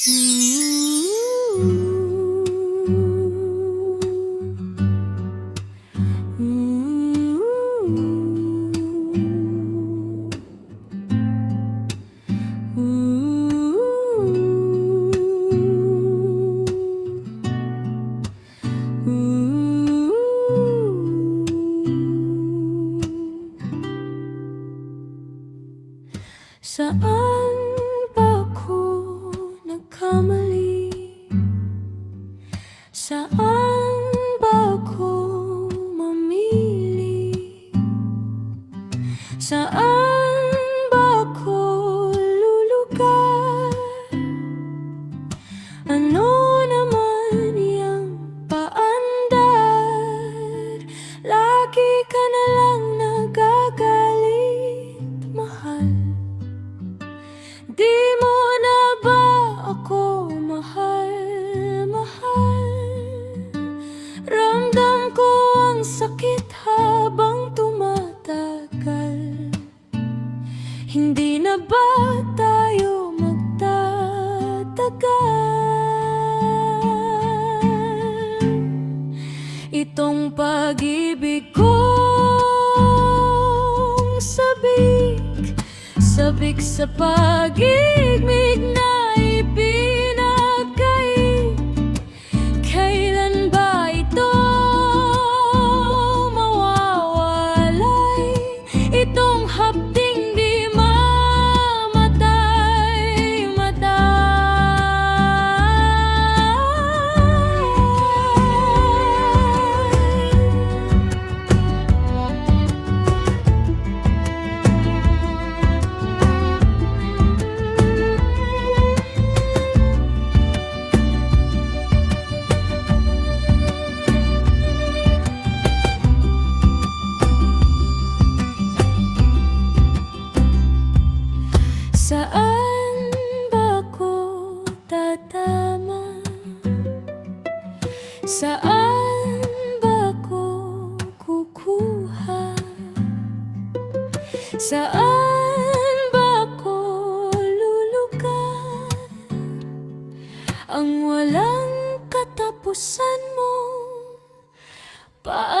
Saan Saan ba ako mamili? Saan ba ako lulugar? Ano naman yung paandar? Lagi ka na pag-ibig kong sabik Sabik sa pag-ibig Saan ba tatama? Saan ba kukuha? Saan ba ko? Ang walang katapusan mo Paano